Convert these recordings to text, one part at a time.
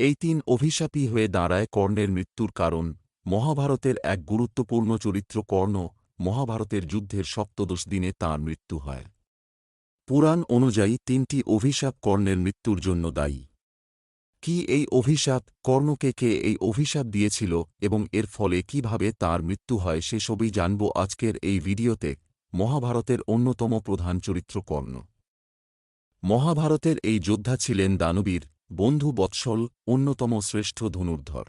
এই তিন অভিশাপী হয়ে দাঁড়ায় কর্ণের মৃত্যুর কারণ। মহাভারতের এক গুরুত্বপূর্ণ চরিত্র কর্ণ, মহাভারতের যুদ্ধের সপ্তদশ দিনে তাঁর মৃত্যু হয়। পুরাণ অনুযায়ী তিনটি অভিশাপ কর্ণের মৃত্যুর জন্য দায়ী। কি এই অভিশাপ, কর্ণকে কে এই অভিশাপ দিয়েছিল এবং এর ফলে কীভাবে তার মৃত্যু হয় সেসবই জানব আজকের এই ভিডিওতে, মহাভারতের অন্যতম প্রধান চরিত্র কর্ণ। মহাভারতের এই যোদ্ধা ছিলেন দানবীর বন্ধু বৎসল অন্যতম শ্রেষ্ঠ ধনুর্ধর।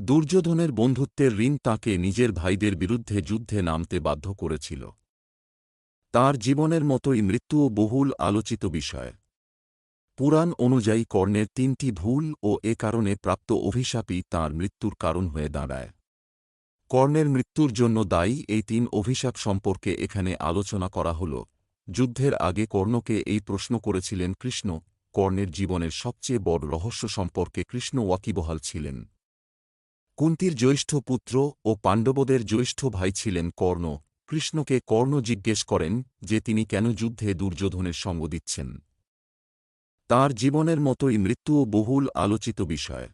দুর্যোধনের বন্ধুত্বের ঋণ তাঁকে নিজের ভাইদের বিরুদ্ধে যুদ্ধে নামতে বাধ্য করেছিল। তার জীবনের মতোই মৃত্যুও বহুল আলোচিত বিষয়। পুরাণ অনুযায়ী কর্ণের তিনটি ভুল ও এ কারণে প্রাপ্ত অভিশাপই তাঁর মৃত্যুর কারণ হয়ে দাঁড়ায়। কর্ণের মৃত্যুর জন্য দায়ী এই তিন অভিশাপ সম্পর্কে এখানে আলোচনা করা হল। যুদ্ধের আগে কর্ণকে এই প্রশ্ন করেছিলেন কৃষ্ণ কর্ণের জীবনের সবচেয়ে বড় রহস্য সম্পর্কে কৃষ্ণ ওয়াকিবহাল ছিলেন। কুন্তির জ্যৈষ্ঠ পুত্র ও পাণ্ডবদের জ্যৈষ্ঠ ভাই ছিলেন কর্ণ। কৃষ্ণকে কর্ণ জিজ্ঞেস করেন যে তিনি কেন যুদ্ধে দুর্যোধনের সঙ্গ দিচ্ছেন। তাঁর জীবনের মতোই মৃত্যুও বহুল আলোচিত বিষয়।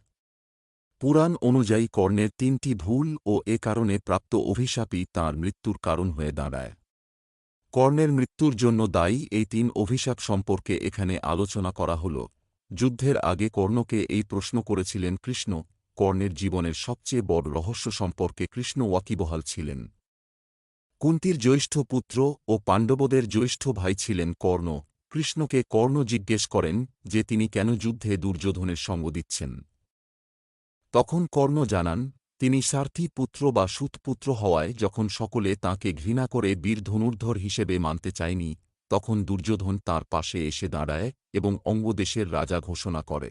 পুরাণ অনুযায়ী কর্ণের তিনটি ভুল ও এ কারণে প্রাপ্ত অভিশাপই তাঁর মৃত্যুর কারণ হয়ে দাঁড়ায়। কর্ণের মৃত্যুর জন্য দায়ী এই তিন অভিশাপ সম্পর্কে এখানে আলোচনা করা হল। যুদ্ধের আগে কর্ণকে এই প্রশ্ন করেছিলেন কৃষ্ণ, কর্ণের জীবনের সবচেয়ে বড় রহস্য সম্পর্কে কৃষ্ণ ওয়াকিবহাল ছিলেন। কুন্তির জ্যৈষ্ঠ পুত্র ও পাণ্ডবদের জ্যৈষ্ঠ ভাই ছিলেন কর্ণ। কৃষ্ণকে কর্ণ জিজ্ঞেস করেন যে তিনি কেন যুদ্ধে দুর্যোধনের সঙ্গ দিচ্ছেন। তখন কর্ণ জানান তিনি সার্থী পুত্র বা সুতপুত্র হওয়ায় যখন সকলে তাঁকে ঘৃণা করে বীর ধনুর্ধর হিসেবে মানতে চায়নি, তখন দুর্যোধন তার পাশে এসে দাঁড়ায় এবং অঙ্গদেশের রাজা ঘোষণা করে।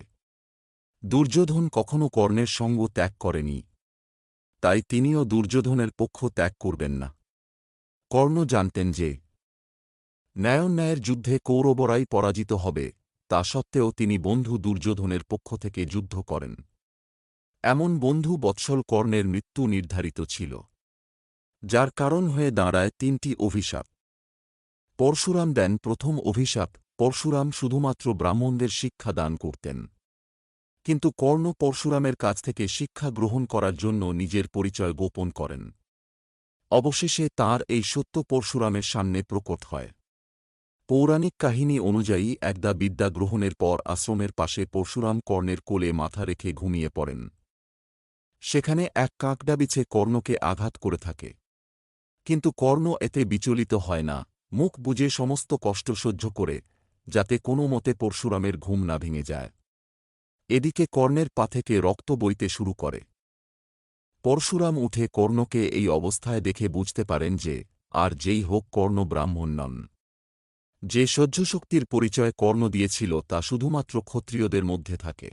দুর্যোধন কখনও কর্ণের সঙ্গ ত্যাগ করেনি। তাই তিনিও দুর্যোধনের পক্ষ ত্যাগ করবেন না। কর্ণ জানতেন যে ন্যায়ন্যায়ের যুদ্ধে কৌরবরাই পরাজিত হবে, তা সত্ত্বেও তিনি বন্ধু দুর্যোধনের পক্ষ থেকে যুদ্ধ করেন। এমন বন্ধু বৎসল কর্ণের মৃত্যু নির্ধারিত ছিল, যার কারণ হয়ে দাঁড়ায় তিনটি অভিশাপ। পরশুরাম দেন প্রথম অভিশাপ, পরশুরাম শুধুমাত্র ব্রাহ্মণদের শিক্ষা দান করতেন। কিন্তু কর্ণ পরশুরামের কাছ থেকে শিক্ষা গ্রহণ করার জন্য নিজের পরিচয় গোপন করেন। অবশেষে তার এই সত্য পরশুরামের সামনে প্রকট হয়। পৌরাণিক কাহিনী অনুযায়ী একদা বিদ্যা গ্রহণের পর আশ্রমের পাশে পরশুরাম কর্ণের কোলে মাথা রেখে ঘুমিয়ে পড়েন। সেখানে এক কাঁকডা বিছে কর্ণকে আঘাত করে থাকে। কিন্তু কর্ণ এতে বিচলিত হয় না, মুখ বুঝে সমস্ত কষ্ট সহ্য করে, যাতে কোনো মতে পরশুরামের ঘুম না ভেঙে যায়। এদিকে কর্ণের পা থেকে রক্ত বইতে শুরু করে। পরশুরাম উঠে কর্ণকে এই অবস্থায় দেখে বুঝতে পারেন যে, আর যেই হোক কর্ণ ব্রাহ্মণ নন। যে সহ্যশক্তির পরিচয় কর্ণ দিয়েছিল তা শুধুমাত্র ক্ষত্রিয়দের মধ্যে থাকে।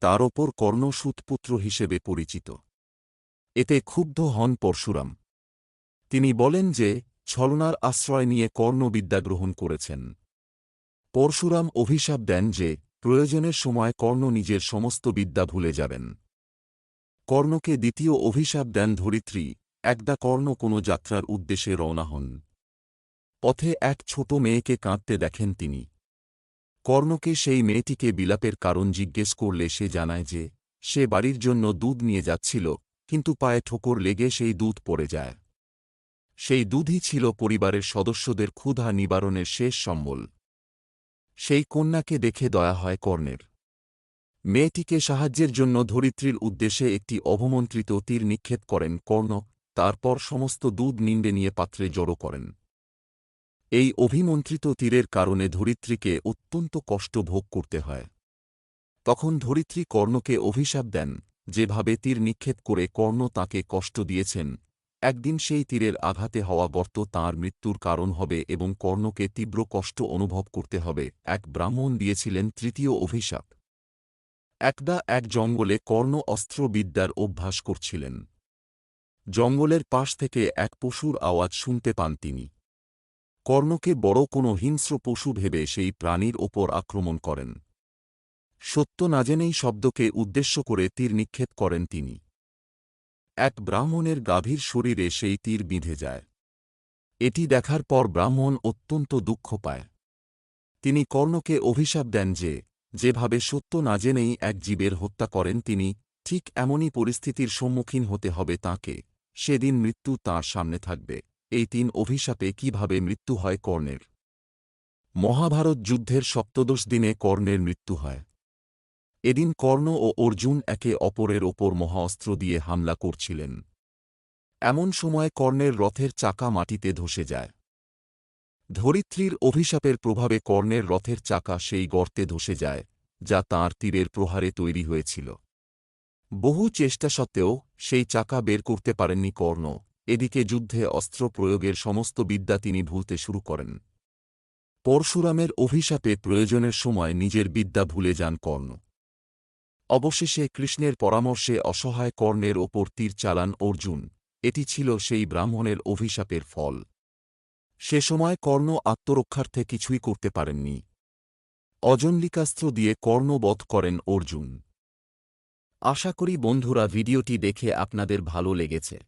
তার ওপর কর্ণ সুতপুত্র হিসেবে পরিচিত। এতে ক্ষুব্ধ হন পরশুরাম। তিনি বলেন যে, ছলনার আশ্রয় নিয়ে কর্ণবিদ্যা গ্রহণ করেছেন। পরশুরাম অভিশাপ দেন যে, প্রয়োজনের সময় কর্ণ নিজের সমস্ত বিদ্যা ভুলে যাবেন। কর্ণকে দ্বিতীয় অভিশাপ দেন ধরিত্রী, একদা কর্ণ কোনো যাত্রার উদ্দেশ্যে রওনা হন। পথে এক ছোট মেয়েকে কাঁদতে দেখেন তিনি। কর্ণকে সেই মেয়েটিকে বিলাপের কারণ জিজ্ঞেস করলে সে জানায় যে, সে বাড়ির জন্য দুধ নিয়ে যাচ্ছিল, কিন্তু পায়ে ঠোকর লেগে সেই দুধ পড়ে যায়। সেই দুধই ছিল পরিবারের সদস্যদের ক্ষুধা নিবারণের শেষ সম্বল। সেই কন্যাকে দেখে দয়া হয় কর্ণের। মেয়েটিকে সাহায্যের জন্য ধরিত্রীর উদ্দেশ্যে একটি অবমন্ত্রিত তীর নিক্ষেপ করেন কর্ণ, তারপর সমস্ত দুধ নিন্দে নিয়ে পাত্রে জড়ো করেন। এই অভিমন্ত্রিত তীরের কারণে ধরিত্রীকে অত্যন্ত কষ্ট ভোগ করতে হয়। তখন ধরিত্রী কর্ণকে অভিশাপ দেন, যেভাবে তীর নিক্ষেপ করে কর্ণ তাকে কষ্ট দিয়েছেন। একদিন সেই তীরের আঘাতে হওয়া গর্ত তাঁর মৃত্যুর কারণ হবে এবং কর্ণকে তীব্র কষ্ট অনুভব করতে হবে, এক ব্রাহ্মণ দিয়েছিলেন তৃতীয় অভিশাপ। একদা এক জঙ্গলে কর্ণ অস্ত্রবিদ্যার অভ্যাস করছিলেন। জঙ্গলের পাশ থেকে এক পশুর আওয়াজ শুনতে পান তিনি। কর্ণকে বড় কোনো হিংস্র পশু ভেবে সেই প্রাণীর ওপর আক্রমণ করেন। সত্য না জেনেই শব্দকে উদ্দেশ্য করে তীর নিক্ষেপ করেন তিনি। এক ব্রাহ্মণের গাভীর শরীরে সেই তীর বিঁধে যায়। এটি দেখার পর ব্রাহ্মণ অত্যন্ত দুঃখ পায়। তিনি কর্ণকে অভিশাপ দেন যে, যেভাবে সত্য না জেনেই এক জীবের হত্যা করেন তিনি, ঠিক এমনই পরিস্থিতির সম্মুখীন হতে হবে তাঁকে, সেদিন মৃত্যু তাঁর সামনে থাকবে। এই তিন অভিশাপে কীভাবে মৃত্যু হয় কর্ণের? মহাভারত যুদ্ধের সপ্তদশ দিনে কর্ণের মৃত্যু হয়। এদিন কর্ণ ও অর্জুন একে অপরের ওপর মহাঅস্ত্র দিয়ে হামলা করছিলেন। এমন সময় কর্ণের রথের চাকা মাটিতে ধসে যায়। ধরিত্রীর অভিশাপের প্রভাবে কর্ণের রথের চাকা সেই গর্তে ধসে যায়, যা তাঁর তীরের প্রহারে তৈরি হয়েছিল। বহু চেষ্টা সত্ত্বেও সেই চাকা বের করতে পারেননি কর্ণ। এদিকে যুদ্ধে অস্ত্র প্রয়োগের সমস্ত বিদ্যা তিনি ভুলতে শুরু করেন। পরশুরামের অভিশাপে প্রয়োজনের সময় নিজের বিদ্যা ভুলে যান কর্ণ। অবশেষে কৃষ্ণের পরামর্শে অসহায় কর্ণের ওপর তীর চালান অর্জুন। এটি ছিল সেই ব্রাহ্মণের অভিশাপের ফল। সে সময় কর্ণ আত্মরক্ষার্থে কিছুই করতে পারেননি। অজন্লিকাস্ত্র দিয়ে কর্ণ বধ করেন অর্জুন। আশা করি বন্ধুরা ভিডিওটি দেখে আপনাদের ভালো লেগেছে।